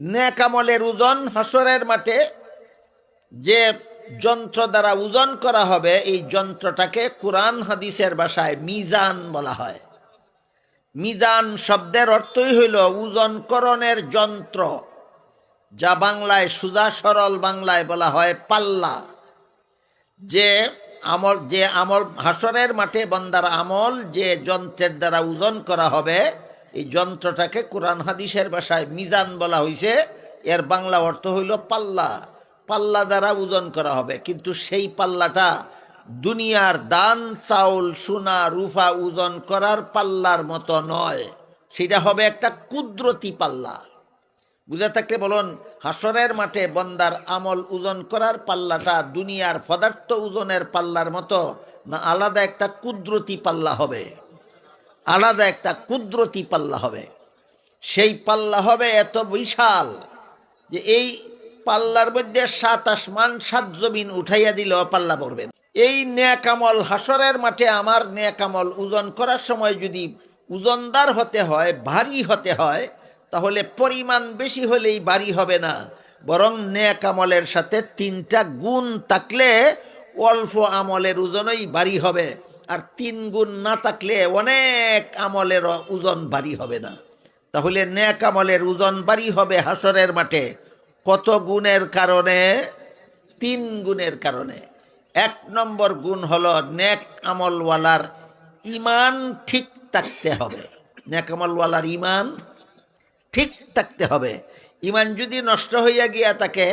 নেকামলের ওজন হাসরের মাঠে যে যন্ত্র দ্বারা ওজন করা হবে, এই যন্ত্রটাকে কোরআন হাদিসের ভাষায় মিজান বলা হয়। মিজান শব্দের অর্থই হইল ওজনকরণের যন্ত্র, যা বাংলায় সুজা সরল বাংলায় বলা হয় পাল্লা। যে আমল যে আমল হাসরের মাঠে বন্দার আমল যে যন্ত্রের দ্বারা ওজন করা হবে এই যন্ত্রটাকে কোরআন হাদিসের ভাষায় মিজান বলা হয়েছে এর বাংলা অর্থ হইল পাল্লা। পাল্লা দ্বারা ওজন করা হবে। কিন্তু সেই পাল্লাটা দুনিয়ার দান, চাউল, সোনা, রুফা ওজন করার পাল্লার মতো নয়। সেটা হবে একটা কুদরতি পাল্লা। বুঝে থাকলে বলুন, হাসরের মাঠে বন্দার আমল ওজন করার পাল্লাটা দুনিয়ার পদার্থ ওজনের পাল্লার মতো না আলাদা একটা কুদরতি পাল্লা হবে? আলাদা একটা কুদরতি পাল্লা হবে। সেই পাল্লা হবে এত বিশাল যে এই পাল্লার মধ্যে সাত আসমান, সাত জমিন উঠাইয়া দিলেও পাল্লা পড়বে। এই ন্যাকামল হাসরের মাঠে আমার ন্যাকামল ওজন করার সময় যদি ওজনদার হতে হয়, ভারী হতে হয়, তাহলে পরিমাণ বেশি হলেই ভারী হবে না। বরং ন্যাক আমলের সাথে তিনটা গুণ থাকলে অল্প আমলের ওজনই বাড়ি হবে। আর তিন গুণ না থাকলে অনেক আমলের ওজন ভারী হবে না। তাহলে ন্যাক আমলের ওজন ভারী হবে হাসরের মাঠে। কত গুণের কারণে? তিন গুণের কারণে। এক নম্বর গুণ হলো নেক আমলওয়ালার ইমান ঠিক থাকতে হবে। নেক আমলওয়ালার ইমান ঠিক থাকতে হবে। ইমান যদি নষ্ট হইয়া গিয়া থাকে,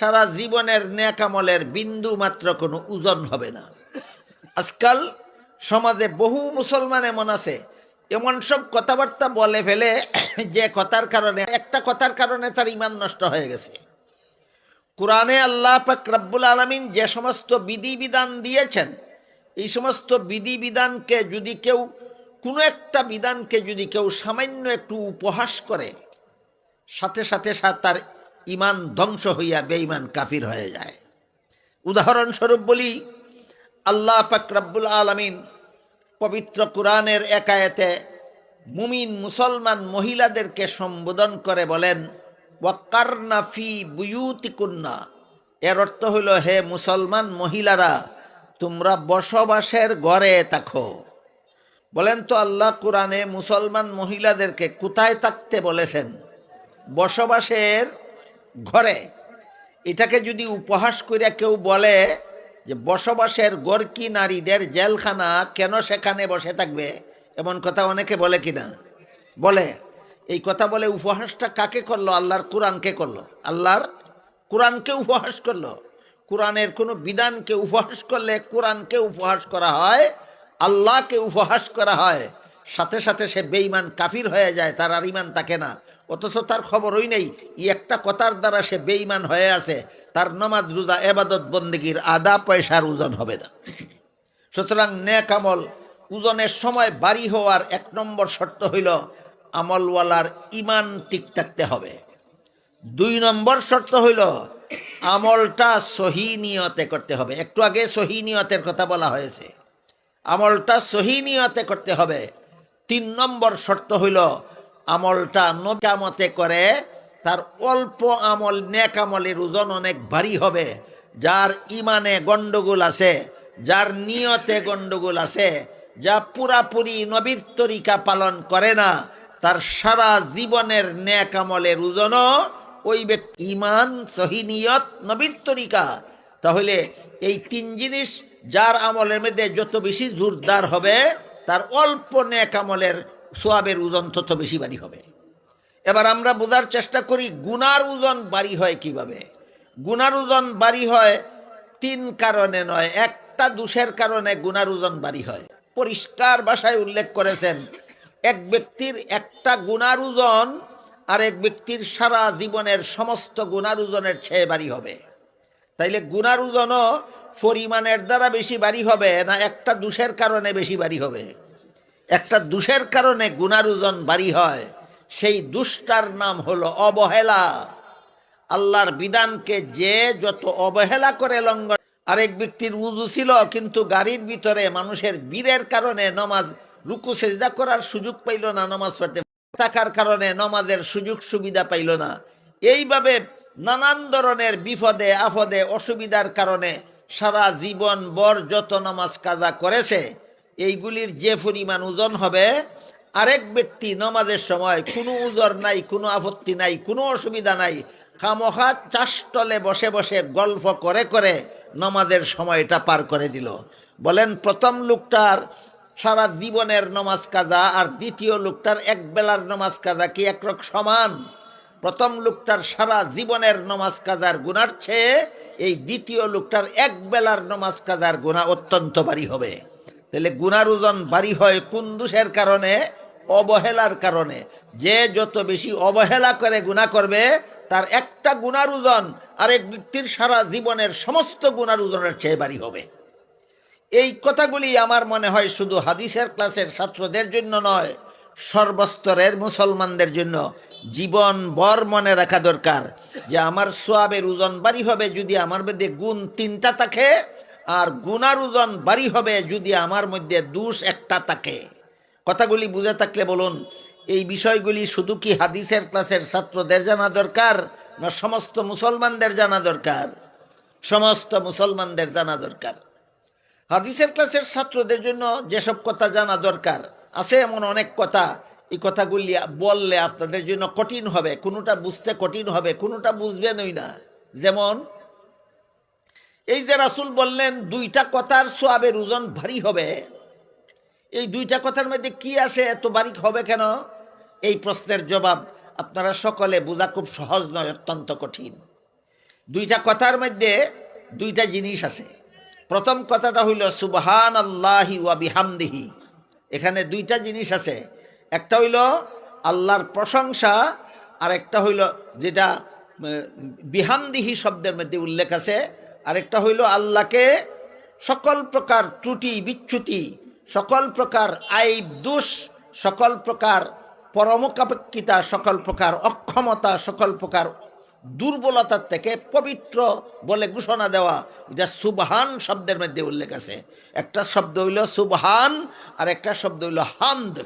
সারা জীবনের ন্যাকামলের বিন্দু মাত্র কোনো ওজন হবে না। আজকাল সমাজে বহু মুসলমান এমন আছে, এমন সব কথাবার্তা বলে ফেলে যে কথার কারণে, একটা কথার কারণে তার ইমান নষ্ট হয়ে গেছে। কোরআনে আল্লাহ পাক রব্বুল আলমিন যে সমস্ত বিধিবিধান দিয়েছেন, এই সমস্ত বিধিবিধানকে যদি কেউ, কোনো একটা বিধানকে যদি কেউ সামান্য একটু উপহাস করে, সাথে সাথে তার ইমান ধ্বংস হইয়া বেঈমান কাফির হয়ে যায়। উদাহরণস্বরূপ বলি আল্লাহ পাক আলমিন পবিত্র কোরআনের একায়েতে মুমিন, মুসলমান মহিলাদেরকে সম্বোধন করে বলেন, ওয়াক্কারনা ফি বুয়ুতিকুন্না। এর অর্থ হইল হে মুসলমান মহিলারা, তোমরা বসবাসের ঘরে থাকো। বলেন তো আল্লাহ কোরআনে মুসলমান মহিলাদেরকে কোথায় থাকতে বলেছেন? বসবাসের ঘরে। এটাকে যদি উপহাস করিয়া কেউ বলে যে বসবাসের গরকি নারীদের জেলখানা কেন সেখানে বসে থাকবে? এমন কথা অনেকে বলে কিনা? বলে, এই কথা বলে উপহাসটা কাকে করল? আল্লাহর কোরআনকে করল। আল্লাহর কোরআনকে উপহাস করল। কোরআনের কোনো বিধানকে উপহাস করলে কোরআনকে উপহাস করা হয়, আল্লাহকে উপহাস করা হয়। সাথে সাথে সে বেঈমান কাফির হয়ে যায়, তার আর ইমান থাকে না। অথচ তার খবরই নেই। ই একটা কথার দ্বারা সে বেইমান হয়ে আছে। তার নমাজ, রোজা, এবাদত, বন্দিগির আদা, পয়সার ওজন হবে না। সুতরাং নেক আমল ওজনের সময় বাড়ি হওয়ার এক নম্বর শর্ত হইল, আমলওয়ালার ইমান ঠিক থাকতে হবে। দুই নম্বর শর্ত হইল, আমলটা সহি নিয়তে করতে হবে। একটু আগে সহি নিয়তের কথা বলা হয়েছে। আমলটা সহি নিয়তে করতে হবে। তিন নম্বর শর্ত হইল আমলটা নকামতে করে, তার অল্প আমল, নেক আমলের ওজন অনেক ভারী হবে। যার ইমানে গণ্ডগোল আছে, যার নিয়তে গণ্ডগোল আছে, যা পুরাপুরি নবীর তরিকা পালন করে না, তার সারা জীবনের নেক আমলের ওজনও ওই ব্যক্তি ইমান সহিনিয়ত নবীর তরিকা। তাহলে এই তিন জিনিস, যার আমলের মধ্যে যত বেশি জোরদার হবে, তার অল্প নেক আমলের সোয়াবের ওজন তত বেশি বাড়ি হবে। এবার আমরা বোঝার চেষ্টা করি, গুনার ওজন বাড়ি হয় কীভাবে? গুনার ওজন বাড়ি হয় তিন কারণে নয়, একটা দোষের কারণে গুনার ওজন বাড়ি হয়। পরিষ্কার ভাষায় উল্লেখ করেছেন, এক ব্যক্তির একটা গুনার ওজন আর এক ব্যক্তির সারা জীবনের সমস্ত গুনার ওজনের চেয়ে বাড়ি হবে। তাইলে গুনার ওজনও পরিমাণের দ্বারা বেশি বাড়ি হবে না একটা দোষের কারণে বেশি বাড়ি হবে? একটা দুষের কারণে গুনার ওজন বাড়ি হয়, সেই দুষ্টার নাম হলো অবহেলা। আল্লাহর বিধানকে যে যত অবহেলা করে লঙ্ঘন আরেক ব্যক্তির উজু ছিল, কিন্তু গাড়ির ভিতরে মানুষের বীরের কারণে নমাজ, রুকু, সেজদা করার সুযোগ পাইল না, নমাজ পড়তে থাকার কারণে নমাজের সুযোগ সুবিধা পাইল না। এইভাবে নানান ধরনের বিপদে আফদে অসুবিধার কারণে সারা জীবন বর যত নামাজ কাজা করেছে এইগুলির যে পরিমাণ ওজন হবে, আরেক ব্যক্তি নমাজের সময় কোনো উজর নাই, কোনো আপত্তি নাই, কোনো অসুবিধা নাই, খামোখা চাষটলে বসে বসে গল্প করে করে নমাজের সময়টা পার করে দিল। বলেন, প্রথম লোকটার সারা জীবনের নমাজ কাজা আর দ্বিতীয় লোকটার এক বেলার নমাজ কাজা কি একরক সমান? প্রথম লোকটার সারা জীবনের নমাজ কাজার গুণার চেয়ে এই দ্বিতীয় লোকটার এক বেলার নমাজ কাজার গুণা অত্যন্ত বাড়ি হবে। তাহলে গুনার ওজন বাড়ি হয় কুন্দুসের কারণে? অবহেলার কারণে। যে যত বেশি অবহেলা করে গুণা করবে, তার একটা গুনার ওজন আরেক ব্যক্তির সারা জীবনের সমস্ত গুনার ওজনের চেয়ে বাড়ি হবে। এই কথাগুলি আমার মনে হয় শুধু হাদিসের ক্লাসের ছাত্রদের জন্য নয়, সর্বস্তরের মুসলমানদের জন্য জীবন বর মনে রাখা দরকার যে আমার সোয়াবের ওজন বাড়ি হবে যদি আমার মধ্যে গুণ তিনটা থাকে আর গুনার ওজন বাড়ি হবে যদি আমার মধ্যে দুষ একটা থাকে। কথাগুলি বুঝে থাকলে বলুন, এই বিষয়গুলি শুধু কি হাদিসের ক্লাসের ছাত্রদের জানা দরকার না সমস্ত মুসলমানদের জানা দরকার? সমস্ত মুসলমানদের জানা দরকার। হাদিসের ক্লাসের ছাত্রদের জন্য যেসব কথা জানা দরকার, আছে এমন অনেক কথা। এই কথাগুলি বললে আপনাদের জন্য কঠিন হবে, কোনোটা বুঝতে কঠিন হবে, কোনোটা বুঝবেনই না। যেমন এই যে রাসুল বললেন, দুইটা কথার সোয়াবের ওজন ভারী হবে। এই দুইটা কথার মধ্যে কি আছে? এত বারিক হবে কেন? এই প্রশ্নের জবাব আপনারা সকলে বোঝা খুব সহজ নয়, অত্যন্ত কঠিন। দুইটা কথার মধ্যে দুইটা জিনিস আছে। প্রথম কথাটা হইল সুবহান আল্লাহি ওয়া বিহামদিহি। এখানে দুইটা জিনিস আছে। একটা হইল, আল্লাহর প্রশংসা আর একটা হইল, যেটা বিহামদিহি শব্দের মধ্যে উল্লেখ আছে আরেকটা হইল আল্লাহকে সকল প্রকার ত্রুটি, বিচ্যুতি, সকল প্রকার আইব, দোষ, সকল প্রকার পরমকাপেক্ষিতা সকল প্রকার অক্ষমতা, সকল প্রকার দুর্বলতার থেকে পবিত্র বলে ঘোষণা দেওয়া। এটা সুবহান শব্দের মধ্যে উল্লেখ আছে। একটা শব্দ হইল সুবহান, আর একটা শব্দ হইল হামদ।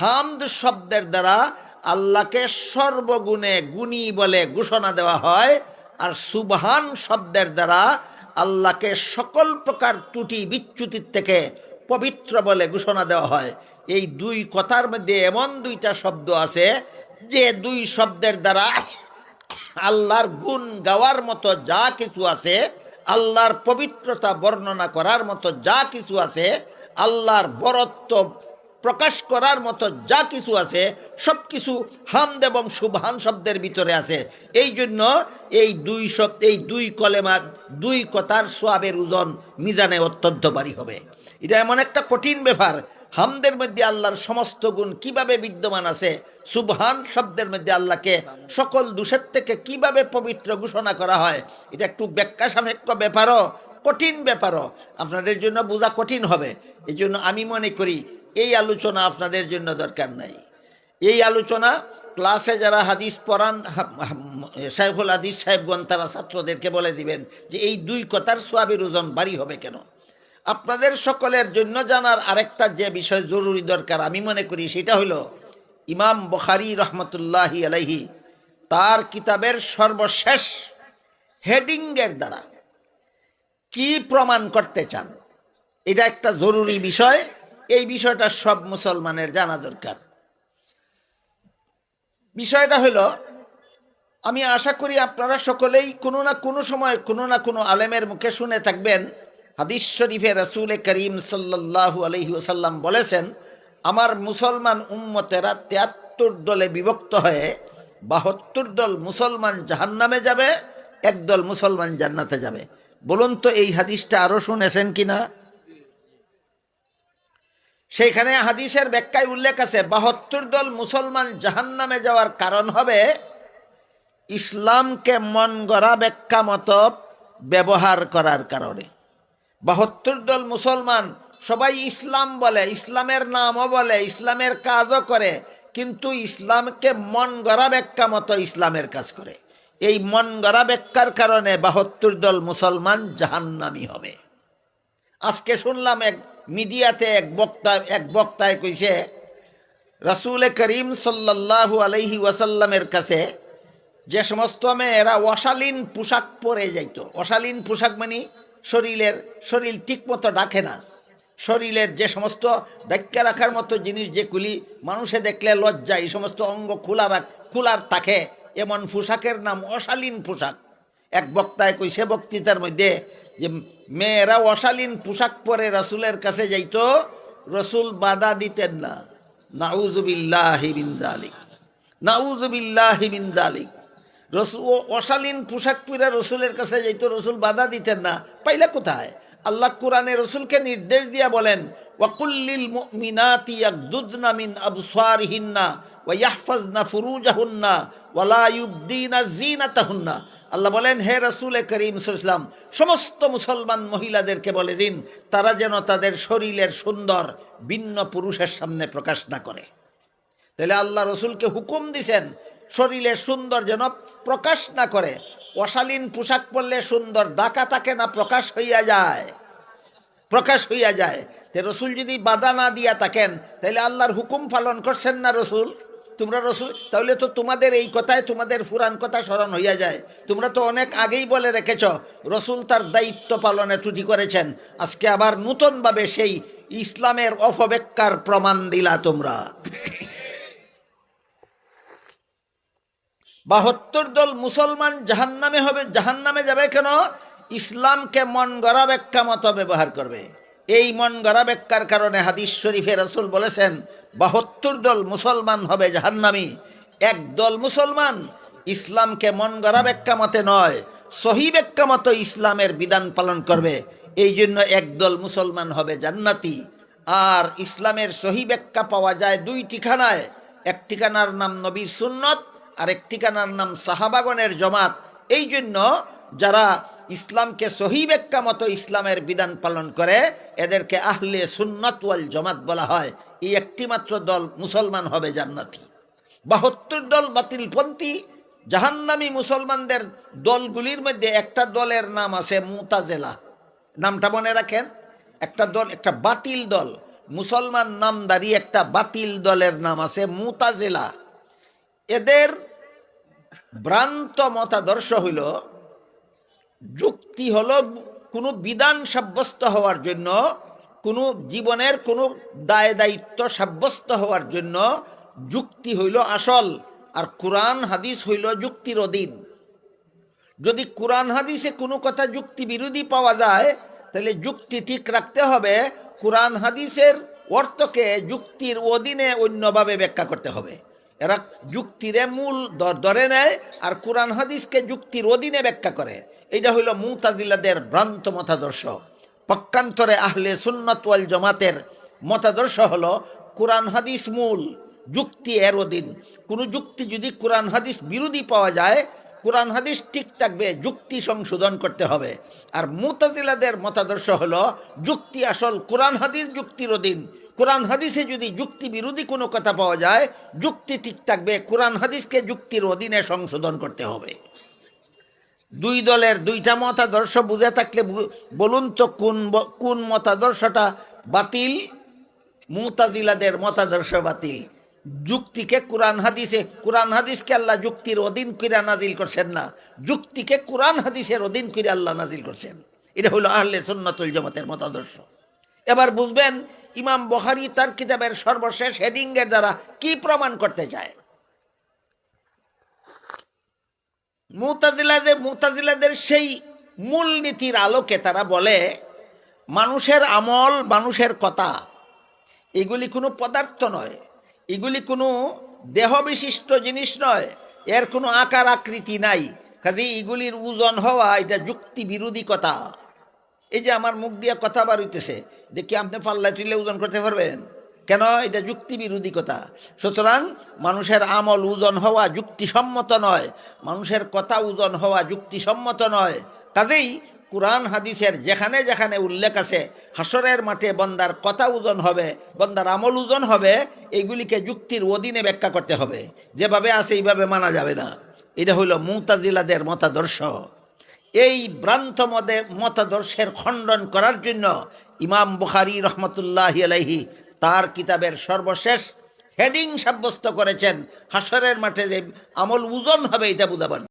হামদ শব্দের দ্বারা আল্লাহকে সর্বগুণে গুণী বলে ঘোষণা দেওয়া হয়। আর সুবহান শব্দের দ্বারা আল্লাহকে সকল প্রকার ত্রুটি বিচ্যুতির থেকে পবিত্র বলে ঘোষণা দেওয়া হয়। এই দুই কথার মধ্যে এমন দুইটা শব্দ আছে যে দুই শব্দের দ্বারা আল্লাহর গুণ গাওয়ার মতো যা কিছু আছে, আল্লাহর পবিত্রতা বর্ণনা করার মতো যা কিছু আছে, আল্লাহর বরত্ব প্রকাশ করার মতো যা কিছু আছে, সব কিছু হামদ এবং শুভান শব্দের ভিতরে আছে। এই জন্য এই দুই শব্দ এই দুই কলেমা, দুই কথার সোয়াবের ওজন মিজানে অত্যন্ত ভারী হবে। এটা এমন একটা কঠিন ব্যাপার, হামদের মধ্যে আল্লাহর সমস্ত গুণ কীভাবে বিদ্যমান আছে সুবহান শব্দের মধ্যে আল্লাহকে সকল দোষের থেকে কীভাবে পবিত্র ঘোষণা করা হয়, এটা একটু ব্যাখ্যা সাপেক্ষ ব্যাপারও, কঠিন ব্যাপারও। আপনাদের জন্য বোঝা কঠিন হবে। এই জন্য আমি মনে করি এই আলোচনা আপনাদের জন্য দরকার নাই। এই আলোচনা ক্লাসে যারা হাদিস পড়ান সাহেবুল হাদিস সাহেবগণ তারা ছাত্রদেরকে বলে দিবেন যে এই দুই কথার সোয়াবির ওজন বাড়ি হবে কেন? আপনাদের সকলের জন্য জানার আরেকটা যে বিষয় জরুরি দরকার, আমি মনে করি সেটা হলো, ইমাম বখারি রহমতুল্লাহি আলাইহি তার কিতাবের সর্বশেষ হেডিংয়ের দ্বারা কি প্রমাণ করতে চান? এটা একটা জরুরি বিষয়। এই বিষয়টা সব মুসলমানের জানা দরকার। বিষয়টা হলো, আমি আশা করি আপনারা সকলেই কোনো না কোনো সময় কোনো না কোনো আলেমের মুখে শুনে থাকবেন। হাদিস শরীফে রসুল করিম সাল্লাহু আলহি ওসাল্লাম বলেছেন, আমার মুসলমান উম্মতেরা তিয়াত্তর দলে বিভক্ত হয়ে বাহাত্তর দল মুসলমান জাহান্নামে যাবে একদল মুসলমান জান্নাতে যাবে। বলুন তো এই হাদিসটা আরও শুনেছেন কি না সেইখানে হাদিসের ব্যাখ্যায় উল্লেখ আছে, বাহাত্তর দল মুসলমান জাহান্নামে যাওয়ার কারণ হবে ইসলামকে মন গড়া ব্যাখ্যা মতো ব্যবহার করার কারণে। বাহাত্তর দল মুসলমান সবাই ইসলাম বলে, ইসলামের নামও বলে, ইসলামের কাজও করে, কিন্তু ইসলামকে মন গড়া ব্যাখ্যা মতো ইসলামের কাজ করে। এই মন গড়া ব্যাখ্যার কারণে বাহাত্তর দল মুসলমান জাহান্নামি হবে। আজকে শুনলাম এক মিডিয়াতে এক বক্তা, এক বক্তায় কইছে, রাসুল করিম সাল্লাল্লাহু আলাইহি ওয়াসাল্লামের কাছে যে সমস্ত মেয়েরা অশালীন পোশাক পরে যাইত, অশালীন পোশাক মানে শরীরের, শরীর ঠিক মতো ডাকে না। শরীরের যে সমস্ত ডাক্কা রাখার মতো জিনিস যেগুলি মানুষে দেখলে লজ্জা, এই সমস্ত অঙ্গ খোলা রাখ, খোলার থাকে, এমন পোশাকের নাম অশালীন পোশাক। এক বক্তায় কইছে বক্তৃতার মধ্যে যে মেয়েরা অশালীন পোশাক পরে রসুলের কাছে যাইতো, রসুল বাধা দিতেন না। নাউজুবিল্লাহি বিন জালিক নাউজুবিল্লাহি বিন জালিক রসুল অশালীন পোশাক পরে রসুলের কাছে যাইতো, রসুল বাধা দিতেন না। পাইলা কোথায়? আল্লাহ কোরআনে রসুলকে নির্দেশ দিয়া বলেন ওয়াকুল্লিল মুমিনাতি ইয়াগদুদনা মিন আবসারিহিন্না ওয়া ইয়াহফাজনা ফুরুজাহুন্না ওয়ালা ইউবদিনা জিনাতাহুন্না আল্লাহ বলেন, হে রসুল করিম ইসলাম সমস্ত মুসলমান মহিলাদেরকে বলে দিন, তারা যেন তাদের শরীরের সুন্দর ভিন্ন পুরুষের সামনে প্রকাশ না করে। তাহলে আল্লাহ রসুলকে হুকুম দিছেন, শরীরের সুন্দর যেন প্রকাশ না করে। অশালীন পোশাক পরলে সুন্দর ডাকা থাকে না, প্রকাশ হইয়া যায়। প্রকাশ হইয়া যায়। তে রসুল যদি বাধা না দিয়া থাকেন, তাহলে আল্লাহর হুকুম পালন করছেন না রসুল? তোমরা রসুল, তাহলে তো তোমাদের এই কথায় তোমাদের ফুরান কথা স্মরণ হইয়া যায়। তোমরা তো অনেক আগেই বলে রেখেছ, রসুল তার দায়িত্ব পালনে ত্রুটি করেছেন। আজকে আবার নূতনভাবে সেই ইসলামের অপব্যাখ্যার প্রমাণ দিলা তোমরা। বাহাত্তর দল মুসলমান জাহান্নামে হবে, জাহান্নামে যাবে কেন? ইসলামকে মন গড়া ব্যাখ্যা মতো ব্যবহার করবে। এই মন গড়া ব্যাখ্যার কারণে হাদিস শরীফে রসুল বলেছেন বাহাত্তর দল মুসলমান হবে জাহান্নামি। এক দল মুসলমান, ইসলামকে মন গড়া ব্যাখ্যা মতে নয় সহি ব্যাখ্যা মতো ইসলামের বিধান পালন করবে। এই জন্য একদল মুসলমান হবে জান্নাতি। আর ইসলামের সহি ব্যাখ্যা পাওয়া যায় দুই ঠিকানায়। এক ঠিকানার নাম নবীর সুন্নত, আর এক ঠিকানার নাম সাহাবাগনের জমাত। এই জন্য যারা ইসলামকে সহি ব্যাখ্যা মতো ইসলামের বিধান পালন করে, এদেরকে আহলে সুন্নত ওয়াল জমাত বলা হয়। এই একটি মাত্র দল মুসলমান হবে জান্নাতি। বাহাত্তর দল বাতিলপন্থী, জাহান্নামী মুসলমানদের দলগুলির মধ্যে একটা দলের নাম আছে মুতাজেলা। নামটা মনে রাখেন? একটা দল, একটা বাতিল দল। মুসলমান নামদারি একটা বাতিল দলের নাম আছে মুতাজেলা। এদের ভ্রান্ত মতাদর্শ হইল, যুক্তি হলো কোনো বিধান সাব্যস্ত হওয়ার জন্য কোনো জীবনের কোনো দায় দায়িত্ব সাব্যস্ত হওয়ার জন্য যুক্তি হইল আসল আর কোরআন হাদিস হইল যুক্তির অধীন। যদি কোরআন হাদিসে কোনো কথা যুক্তি বিরোধী পাওয়া যায়, তাহলে যুক্তি ঠিক রাখতে হবে, কোরআন হাদিসের অর্থকে যুক্তির অধীনে অন্যভাবে ব্যাখ্যা করতে হবে। এরা যুক্তিরে মূল ধরে নেয় আর কোরআন হাদিসকে যুক্তির অধীনে ব্যাখ্যা করে। এটা হইল মুতাজিলাদের ভ্রান্ত মতাদর্শ। পক্ষান্তরে আহলে সুন্নত ওয়াল জমাতের মতাদর্শ হল, কোরআন হাদিস মূল, যুক্তি এর অধীন। কোনো যুক্তি যদি কোরআন হাদিস বিরোধী পাওয়া যায়, কোরআন হাদিস ঠিক থাকবে, যুক্তি সংশোধন করতে হবে। আর মুতাজিলাদের মতাদর্শ হল, যুক্তি আসল, কোরআন হাদিস যুক্তির অধীন। কোরআন হাদিসে যদি যুক্তি বিরোধী কোনো কথা পাওয়া যায়, যুক্তি ঠিক থাকবে, কোরআন হাদিসকে যুক্তির অধীনে সংশোধন করতে হবে। দুই দলের দুইটা মতাদর্শ বুঝে থাকলে বলুন তো কোন কোন মতাদর্শটা বাতিল? মুতাজিলাদের মতাদর্শ বাতিল। যুক্তিকে কোরআন হাদিসে, কোরআন হাদিসকে আল্লাহ যুক্তির অধীন করে নাজিল করছেন না। যুক্তিকে কোরআন হাদিসের অধীন করে আল্লাহ নাজিল করছেন। এটা হলো আহলে সুন্নাতুল জমাতের মতাদর্শ। এবার বুঝবেন, ইমাম বহারি তার কিতাবের সর্বশেষ হেডিংয়ের দ্বারা কি প্রমাণ করতে চায়? মুতাজিলাদের মুতাজিলাদের সেই মূলনীতির আলোকে তারা বলে, মানুষের আমল মানুষের কথা। এগুলি কোনো পদার্থ নয়। এগুলি কোনো দেহ বিশিষ্ট জিনিস নয়। এর কোনো আকার আকৃতি নাই। কাজে এগুলির ওজন হওয়া এটা যুক্তি বিরোধী কথা। এই যে আমার মুখ দিয়ে কথা বার হইতেছে যে কি আপনি পাল্লায় তুলে ওজন করতে পারবেন? কেন? এটা যুক্তি বিরোধী কথা। সুতরাং মানুষের আমল ওজন হওয়া যুক্তিসম্মত নয়। মানুষের কথা ওজন হওয়া যুক্তিসম্মত নয়। কাজেই কোরআন হাদিসের যেখানে যেখানে উল্লেখ আছে হাসরের মাঠে বন্দার কথা ওজন হবে, বন্দার আমল ওজন হবে, এইগুলিকে যুক্তির অধীনে ব্যাখ্যা করতে হবে। যেভাবে আছে, এইভাবে মানা যাবে না। এটা হইল মুতাজিলাদের মতাদর্শ। এই ভ্রান্ত মদে, মতাদর্শের খণ্ডন করার জন্য ইমাম বুখারি রহমতুল্লাহ আলাইহি তার কিতাবের সর্বশেষ হেডিং সাব্যস্ত করেছেন হাসরের মাঠে যে আমল ওজন হবে এটা বুঝাবার।